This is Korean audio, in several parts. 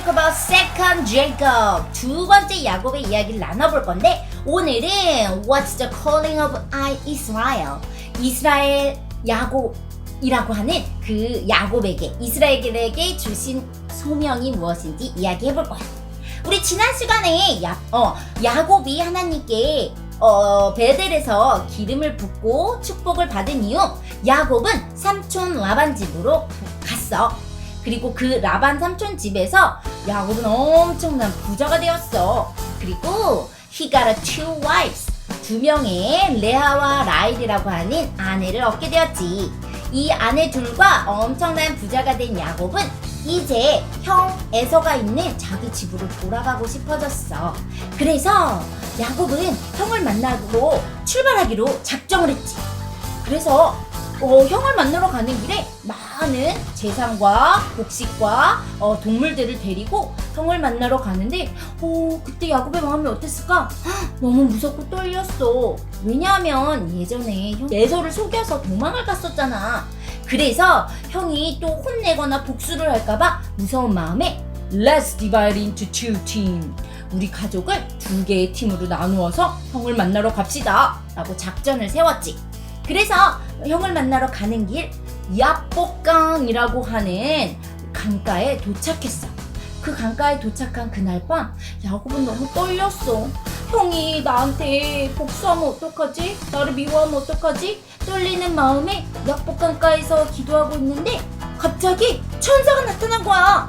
talk about second Jacob. 두 번째 야곱의 이야기를 나눠볼 건데 오늘은 What's the calling of I Israel? 이스라엘 야곱이라고 하는 그 야곱에게 이스라엘에게 주신 소명이 무엇인지 이야기해볼 거야. 우리 지난 시간에 야, 어, 야곱이 하나님께 어, 베델에서 기름을 붓고 축복을 받은 이후 야곱은 삼촌 라반 집으로 갔어. 그리고 그 라반 삼촌 집에서 야곱은 엄청난 부자가 되었어. 그리고 he got a two wives. 두 명의 레아와 라일이라고 하는 아내를 얻게 되었지. 이 아내 둘과 엄청난 부자가 된 야곱은 이제 형 에서가 있는 자기 집으로 돌아가고 싶어졌어. 그래서 야곱은 형을 만나러 출발하기로 작정을 했지. 그래서 어, 형을 만나러 가는 길에 많은 재산과 곡식과 어, 동물들을 데리고 형을 만나러 가는데 어, 그때 야곱의 마음이 어땠을까? 헉, 너무 무섭고 떨렸어. 왜냐하면 예전에 형 예서를 속여서 도망을 갔었잖아. 그래서 형이 또 혼내거나 복수를 할까봐 무서운 마음에 Let's divide into two team. 우리 가족을 두 개의 팀으로 나누어서 형을 만나러 갑시다. 라고 작전을 세웠지. 그래서 형을 만나러 가는 길 야복강이라고 하는 강가에 도착했어. 그 강가에 도착한 그날 밤 야곱은 너무 떨렸어. 형이 나한테 복수하면 어떡하지? 나를 미워하면 어떡하지? 떨리는 마음에 약복강가에서 기도하고 있는데 갑자기 천사가 나타난 거야.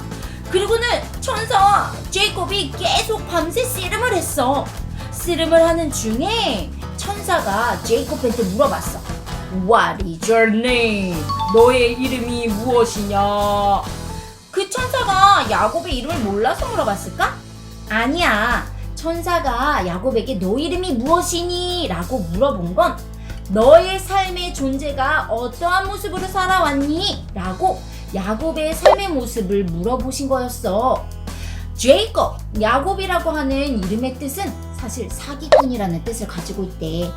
그리고는 천사와 제이콥이 계속 밤새 씨름을 했어. 씨름을 하는 중에 천사가 제이콥한테 물어봤어. What is your name? 너의 이름이 무엇이냐? 그 천사가 야곱의 이름을 몰라서 물어봤을까? 아니야. 천사가 야곱에게 너 이름이 무엇이니? 라고 물어본 건 너의 삶의 존재가 어떠한 모습으로 살아왔니? 라고 야곱의 삶의 모습을 물어보신 거였어. 제이콥, 야곱이라고 하는 이름의 뜻은 사실 사기꾼이라는 뜻을 가지고 있대.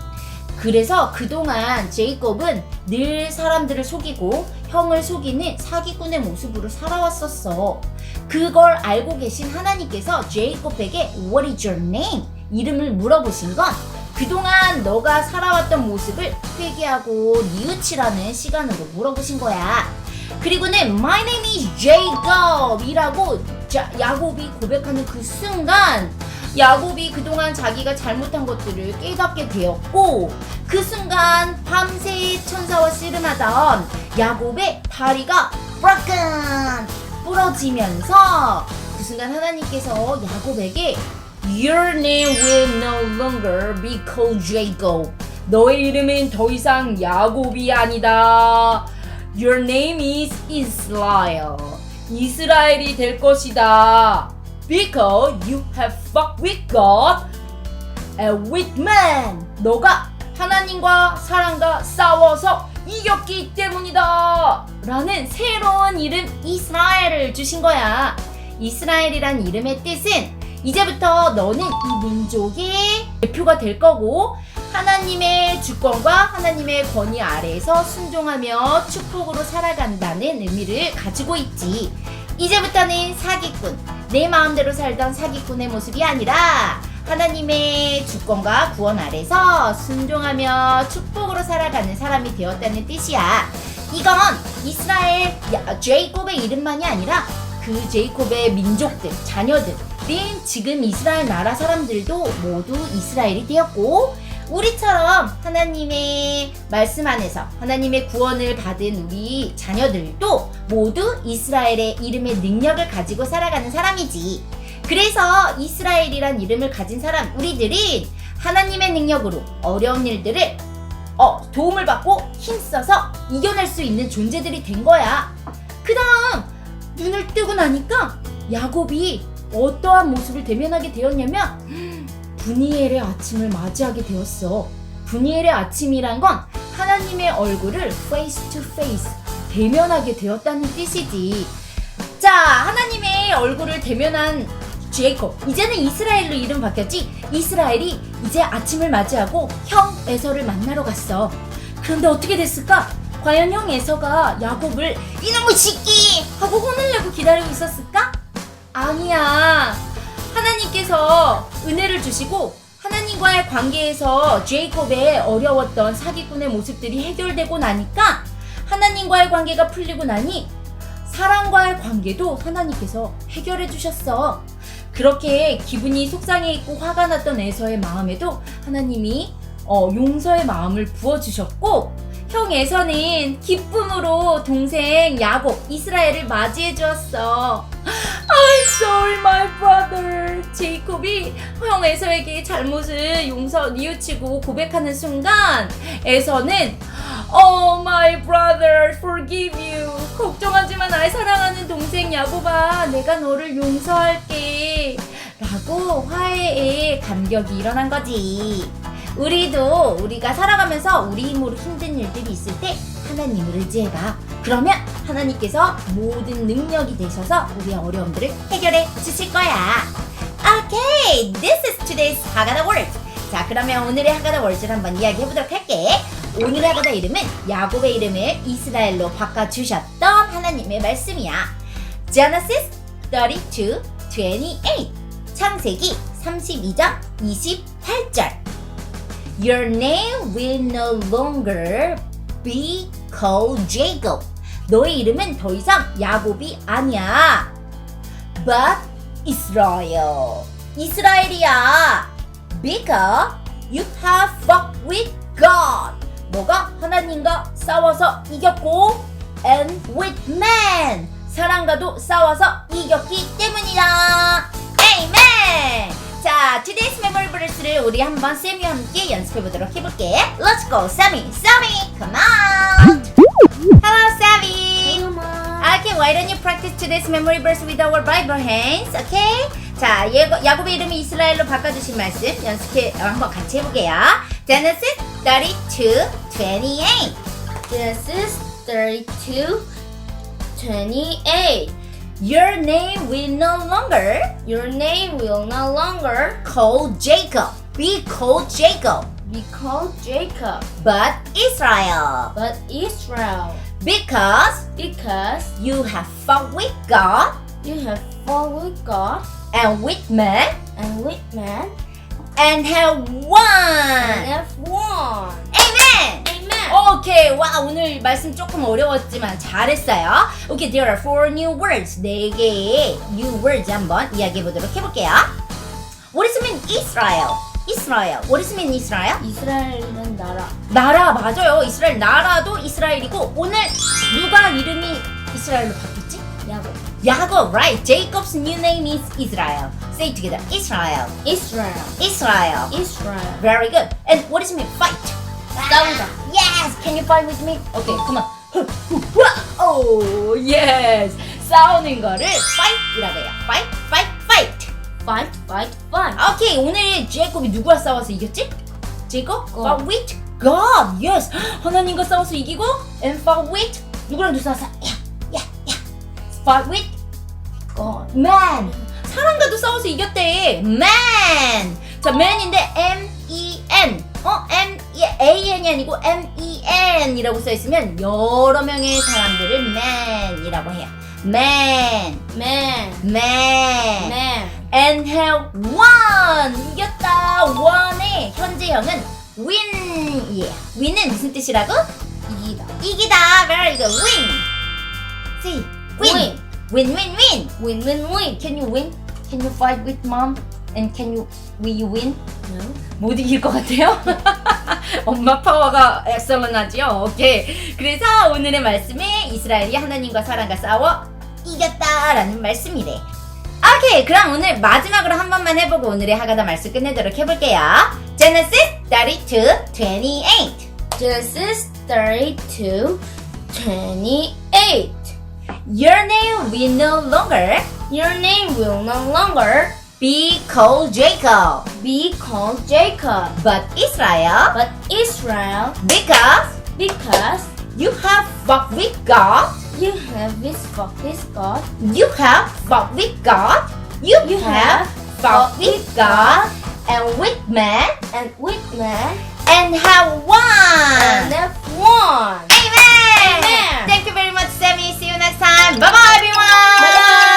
그래서 그동안 제이콥은 늘 사람들을 속이고 형을 속이는 사기꾼의 모습으로 살아왔었어. 그걸 알고 계신 하나님께서 제이콥에게 What is your name? 이름을 물어보신 건 그동안 너가 살아왔던 모습을 회개하고 뉘우치라는 시간으로 물어보신 거야. 그리고는 My name is Jacob 이라고 자- 야곱이 고백하는 그 순간 야곱이 그동안 자기가 잘못한 것들을 깨닫게 되었고 그 순간 밤새 천사와 씨름하던 야곱의 다리가 broken 부러지면서 그 순간 하나님께서 야곱에게 Your name will no longer be called Jacob. 너의 이름은 더 이상 야곱이 아니다. Your name is Israel. 이스라엘이 될 것이다. Because you have fought with God and with man. 너가 하나님과 사람과 싸워서 이겼기 때문이다. 라는 새로운 이름 이스라엘을 주신 거야. 이스라엘이란 이름의 뜻은 이제부터 너는 이 민족의 대표가 될 거고 하나님의 주권과 하나님의 권위 아래에서 순종하며 축복으로 살아간다는 의미를 가지고 있지. 이제부터는 사기꾼, 내 마음대로 살던 사기꾼의 모습이 아니라 하나님의 주권과 구원 아래서 순종하며 축복으로 살아가는 사람이 되었다는 뜻이야. 이건 이스라엘 야- 제이콥의 이름만이 아니라 그 제이콥의 민족들, 자녀들은 지금 이스라엘 나라 사람들도 모두 이스라엘이 되었고 우리처럼 하나님의 말씀 안에서 하나님의 구원을 받은 우리 자녀들도 모두 이스라엘의 이름의 능력을 가지고 살아가는 사람이지. 그래서 이스라엘이란 이름을 가진 사람 우리들은 하나님의 능력으로 어려운 일들을 어, 도움을 받고 힘써서 이겨낼 수 있는 존재들이 된 거야. 그 다음 눈을 뜨고 나니까 야곱이 어떠한 모습을 대면하게 되었냐면 분이엘의 아침을 맞이하게 되었어. 분이엘의 아침이란 건 하나님의 얼굴을 face to face 대면하게 되었다는 뜻이지. 자, 하나님의 얼굴을 대면한 제이콥. 이제는 이스라엘로 이름 바뀌었지. 이스라엘이 이제 아침을 맞이하고 형 에서를 만나러 갔어. 그런데 어떻게 됐을까? 과연 형 에서가 야곱을 이놈의 새끼 하고 혼을 내고 기다리고 있었을까? 아니야. 하나님께서 은혜를 주시고 하나님과의 관계에서 제이콥의 어려웠던 사기꾼의 모습들이 해결되고 나니까 하나님과의 관계가 풀리고 나니 사랑과의 관계도 하나님께서 해결해 주셨어. 그렇게 기분이 속상해 있고 화가 났던 에서의 마음에도 하나님이 어, 용서의 마음을 부어주셨고 형 에서는 기쁨으로 동생 야곱 이스라엘을 맞이해 주었어. Sorry, my brother. 제이콥이 형 에서에게 잘못을 용서 뉘우치고 고백하는 순간 에서는 Oh, my brother, forgive you. 걱정하지만 나의 사랑하는 동생 야곱아, 내가 너를 용서할게. 라고 화해의 감격이 일어난 거지. 우리도 우리가 살아가면서 우리 힘으로 힘든 일들이 있을 때 하나님을 의지해봐. 그러면 하나님께서 모든 능력이 되셔서 우리의 어려움들을 해결해 주실 거야. Okay, this is today's Haggadah word. 자, 그러면 오늘의 하가다 월즈를 한번 이야기해 보도록 할게. 오늘의 하가다 이름은 야곱의 이름을 이스라엘로 바꿔 주셨던 하나님의 말씀이야. Genesis 32, 28. 창세기 32장 28절. Your name will no longer be called Jacob. 너의 이름은 더 이상 야곱이 아니야. But Israel. 이스라엘이야. Because you have fought with God. 너가 하나님과 싸워서 이겼고, and with man. 사람과도 싸워서 이겼기 때문이다. Amen. 자, today's memory verse를 우리 한번 쌤이와 함께 연습해 보도록 해볼게. Let's go, Sammy. Sammy, come on. Hello, Sammy. Okay, why don't you practice today's memory verse with our Bible hands? Okay? 자, 야곱의 이름이 이스라엘로 바꿔주신 말씀 연습해 어, 한번 같이 해볼게요. Genesis 32, 28. Genesis 32 28. Your name will no longer Your name will no longer call Jacob, be called Jacob, be called Jacob, but Israel, but Israel, because because you have fought with God you have fought with God and with man and with man and have and won. have won. Amen. 오케이 와 오늘 말씀 조금 어려웠지만 잘했어요. 오케이 there are four new words 네 개의 new words 한번 이야기해 보도록 해볼게요. What does it mean Israel? Israel. What does it mean Israel? 이스라엘은 나라. 나라 맞아요. 이스라엘 나라도 이스라엘이고 오늘 누가 이름이 이스라엘로 바뀌었지? 야곱. 야곱, right? Jacob's new name is Israel. Say together. Israel. Israel. Israel. Israel. Very good. And what does it mean fight? 싸우다. Yes! Can you fight with me? Okay, come on. Oh, yes! 싸우는 거를 fight이라고 해요. Fight, fight, fight. Fight, fight, fight. 오케이, 오늘 제이콥이 누구와 싸워서 이겼지? 제이콥? God. Fought with God. Yes. 하나님과 싸워서 이기고 and fought with 누구랑 누구 싸웠어? 야, 야, 야. Fought with God. man. 사람과도 싸워서 이겼대. man. 자, man인데 M E N. 어, M E A N이 아니고 M E N이라고 써 있으면 여러 명의 사람들을 man이라고 해요. man, Man. man. Man. and have won. 이겼다. won의 현재형은 win이에요. win은 무슨 뜻이라고? 이기다. 이기다. Very good. win. Say win. Win, win, win. Win, win, win. Can you win? Can you fight with mom? And can you will you win? No. 못 이길 것 같아요? 엄마 파워가 엑셀런하지요? 오케이. 그래서 오늘의 말씀에 이스라엘이 하나님과 사람과 싸워 이겼다라는 말씀이래. 오케이. 그럼 오늘 마지막으로 한 번만 해보고 오늘의 하가다 말씀 끝내도록 해볼게요. Genesis 32, 28. Genesis 32 28. Your name will no longer Your name will no longer Be called Jacob. Be called Jacob. But Israel. But Israel. Because. Because. You have walked with God. You have walked with God. You have walked with God. You, you have walked with God. And with man. And with man. And have won. And have won. Amen. Amen. Thank you very much, Sammy. See you next time. Bye bye, everyone. Bye bye.